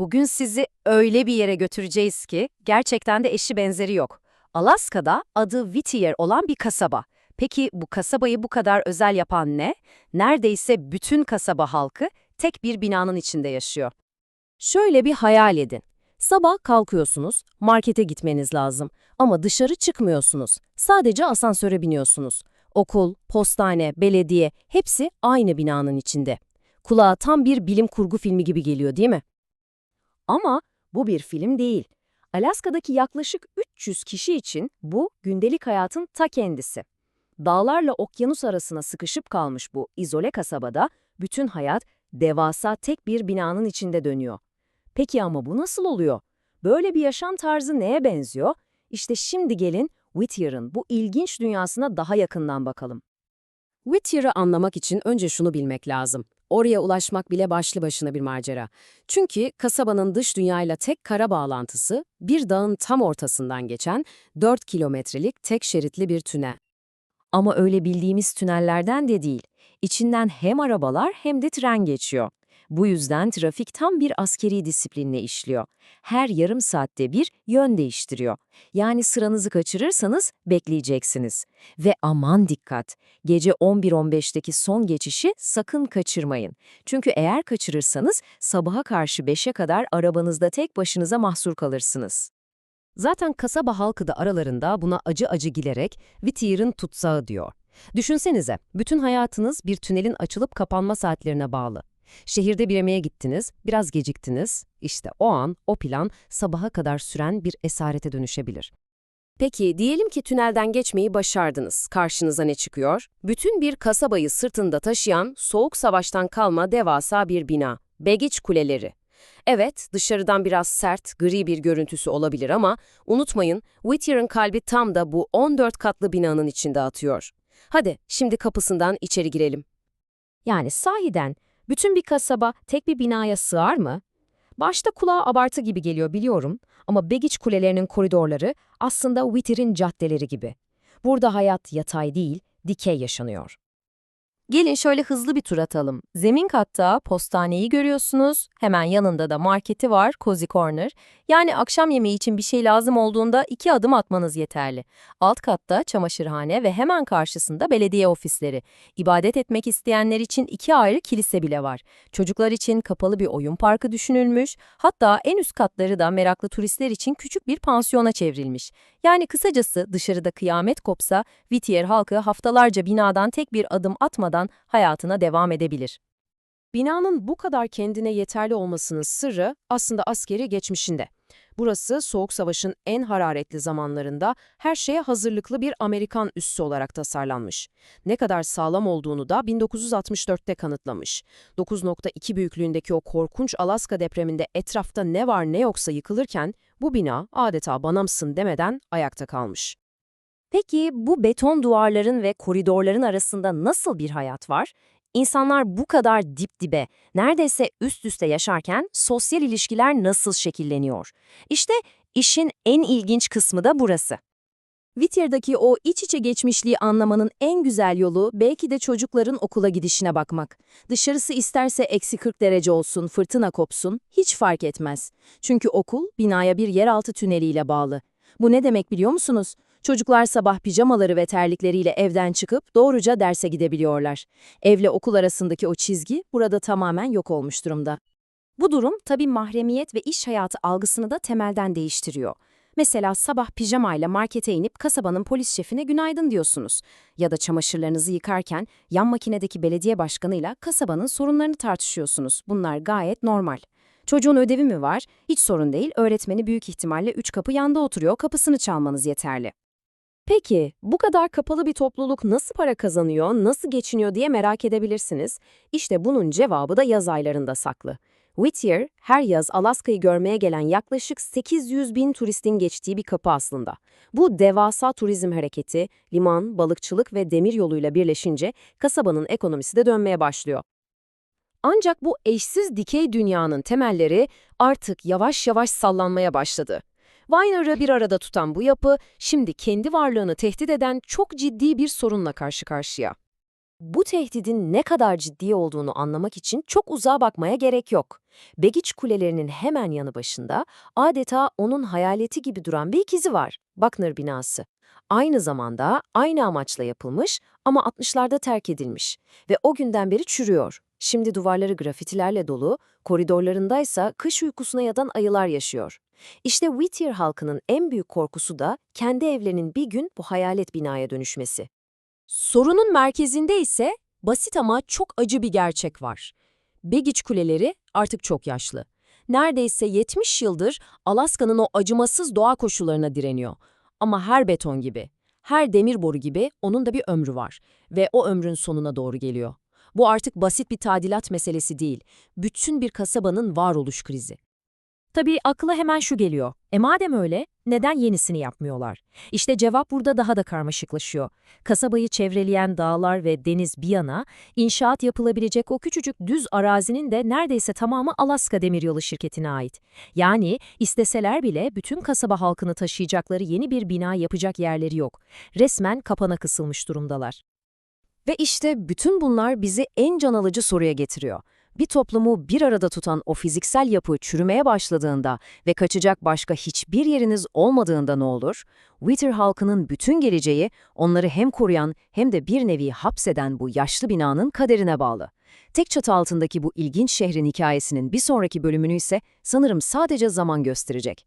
Bugün sizi öyle bir yere götüreceğiz ki gerçekten de eşi benzeri yok. Alaska'da adı Whittier olan bir kasaba. Peki bu kasabayı bu kadar özel yapan ne? Neredeyse bütün kasaba halkı tek bir binanın içinde yaşıyor. Şöyle bir hayal edin. Sabah kalkıyorsunuz, markete gitmeniz lazım ama dışarı çıkmıyorsunuz. Sadece asansöre biniyorsunuz. Okul, postane, belediye hepsi aynı binanın içinde. Kulağa tam bir bilim kurgu filmi gibi geliyor değil mi? Ama bu bir film değil. Alaska'daki yaklaşık 300 kişi için bu gündelik hayatın ta kendisi. Dağlarla okyanus arasına sıkışıp kalmış bu izole kasabada bütün hayat devasa tek bir binanın içinde dönüyor. Peki ama bu nasıl oluyor? Böyle bir yaşam tarzı neye benziyor? İşte şimdi gelin Whittier'ın bu ilginç dünyasına daha yakından bakalım. Whittier'ı anlamak için önce şunu bilmek lazım. Oraya ulaşmak bile başlı başına bir macera. Çünkü kasabanın dış dünyayla tek kara bağlantısı bir dağın tam ortasından geçen 4 kilometrelik tek şeritli bir tünel. Ama öyle bildiğimiz tünellerden de değil. İçinden hem arabalar hem de tren geçiyor. Bu yüzden trafik tam bir askeri disiplinle işliyor. Her yarım saatte bir yön değiştiriyor. Yani sıranızı kaçırırsanız bekleyeceksiniz. Ve aman dikkat, gece 11.15'teki son geçişi sakın kaçırmayın. Çünkü eğer kaçırırsanız sabaha karşı 5'e kadar arabanızda tek başınıza mahsur kalırsınız. Zaten kasaba halkı da aralarında buna acı acı gilerek Whittier'ın tutsağı diyor. Düşünsenize, bütün hayatınız bir tünelin açılıp kapanma saatlerine bağlı. Şehirde bir yemeğe gittiniz, biraz geciktiniz. İşte o an, o plan sabaha kadar süren bir esarete dönüşebilir. Peki diyelim ki tünelden geçmeyi başardınız. Karşınıza ne çıkıyor? Bütün bir kasabayı sırtında taşıyan, soğuk savaştan kalma devasa bir bina. Begiç kuleleri. Evet, dışarıdan biraz sert, gri bir görüntüsü olabilir ama unutmayın, Whittier'ın kalbi tam da bu 14 katlı binanın içinde atıyor. Hadi şimdi kapısından içeri girelim. Yani sahiden bütün bir kasaba tek bir binaya sığar mı? Başta kulağa abartı gibi geliyor biliyorum ama Begiç kulelerinin koridorları aslında Whittier'in caddeleri gibi. Burada hayat yatay değil, dikey yaşanıyor. Gelin şöyle hızlı bir tur atalım. Zemin katta postaneyi görüyorsunuz. Hemen yanında da marketi var, Cozy Corner. Yani akşam yemeği için bir şey lazım olduğunda iki adım atmanız yeterli. Alt katta çamaşırhane ve hemen karşısında belediye ofisleri. İbadet etmek isteyenler için iki ayrı kilise bile var. Çocuklar için kapalı bir oyun parkı düşünülmüş. Hatta en üst katları da meraklı turistler için küçük bir pansiyona çevrilmiş. Yani kısacası dışarıda kıyamet kopsa, Whittier halkı haftalarca binadan tek bir adım atmadan hayatına devam edebilir. Binanın bu kadar kendine yeterli olmasının sırrı aslında askeri geçmişinde. Burası Soğuk Savaş'ın en hararetli zamanlarında her şeye hazırlıklı bir Amerikan üssü olarak tasarlanmış. Ne kadar sağlam olduğunu da 1964'te kanıtlamış. 9.2 büyüklüğündeki o korkunç Alaska depreminde etrafta ne var ne yoksa yıkılırken bu bina adeta banamsın demeden ayakta kalmış. Peki bu beton duvarların ve koridorların arasında nasıl bir hayat var? İnsanlar bu kadar dip dibe, neredeyse üst üste yaşarken sosyal ilişkiler nasıl şekilleniyor? İşte işin en ilginç kısmı da burası. Whittier'daki o iç içe geçmişliği anlamanın en güzel yolu belki de çocukların okula gidişine bakmak. Dışarısı isterse eksi 40 derece olsun, fırtına kopsun, hiç fark etmez. Çünkü okul binaya bir yeraltı tüneliyle bağlı. Bu ne demek biliyor musunuz? Çocuklar sabah pijamaları ve terlikleriyle evden çıkıp doğruca derse gidebiliyorlar. Evle okul arasındaki o çizgi burada tamamen yok olmuş durumda. Bu durum tabii mahremiyet ve iş hayatı algısını da temelden değiştiriyor. Mesela sabah pijamayla markete inip kasabanın polis şefine günaydın diyorsunuz. Ya da çamaşırlarınızı yıkarken yan makinedeki belediye başkanıyla kasabanın sorunlarını tartışıyorsunuz. Bunlar gayet normal. Çocuğun ödevi mi var? Hiç sorun değil. Öğretmeni büyük ihtimalle üç kapı yanda oturuyor. Kapısını çalmanız yeterli. Peki, bu kadar kapalı bir topluluk nasıl para kazanıyor, nasıl geçiniyor diye merak edebilirsiniz. İşte bunun cevabı da yaz aylarında saklı. Whittier, her yaz Alaska'yı görmeye gelen yaklaşık 800 bin turistin geçtiği bir kapı aslında. Bu devasa turizm hareketi, liman, balıkçılık ve demir yoluyla birleşince kasabanın ekonomisi de dönmeye başlıyor. Ancak bu eşsiz dikey dünyanın temelleri artık yavaş yavaş sallanmaya başladı. Weiner'ı bir arada tutan bu yapı, şimdi kendi varlığını tehdit eden çok ciddi bir sorunla karşı karşıya. Bu tehdidin ne kadar ciddi olduğunu anlamak için çok uzağa bakmaya gerek yok. Begiç kulelerinin hemen yanı başında adeta onun hayaleti gibi duran bir ikizi var. Buckner binası. Aynı zamanda aynı amaçla yapılmış ama 60'larda terk edilmiş ve o günden beri çürüyor. Şimdi duvarları grafitilerle dolu, koridorlarındaysa kış uykusuna yatan ayılar yaşıyor. İşte Whittier halkının en büyük korkusu da kendi evlerinin bir gün bu hayalet binaya dönüşmesi. Sorunun merkezinde ise basit ama çok acı bir gerçek var. Begiç kuleleri artık çok yaşlı. Neredeyse 70 yıldır Alaska'nın o acımasız doğa koşullarına direniyor. Ama her beton gibi, her demir boru gibi onun da bir ömrü var ve o ömrün sonuna doğru geliyor. Bu artık basit bir tadilat meselesi değil, bütün bir kasabanın varoluş krizi. Tabii akla hemen şu geliyor. E madem öyle, neden yenisini yapmıyorlar? İşte cevap burada daha da karmaşıklaşıyor. Kasabayı çevreleyen dağlar ve deniz bir yana, inşaat yapılabilecek o küçücük düz arazinin de neredeyse tamamı Alaska Demiryolu şirketine ait. Yani isteseler bile bütün kasaba halkını taşıyacakları yeni bir bina yapacak yerleri yok. Resmen kapana kısılmış durumdalar. Ve işte bütün bunlar bizi en can alıcı soruya getiriyor. Bir toplumu bir arada tutan o fiziksel yapı çürümeye başladığında ve kaçacak başka hiçbir yeriniz olmadığında ne olur? Whittier halkının bütün geleceği onları hem koruyan hem de bir nevi hapseden bu yaşlı binanın kaderine bağlı. Tek çatı altındaki bu ilginç şehrin hikayesinin bir sonraki bölümünü ise sanırım sadece zaman gösterecek.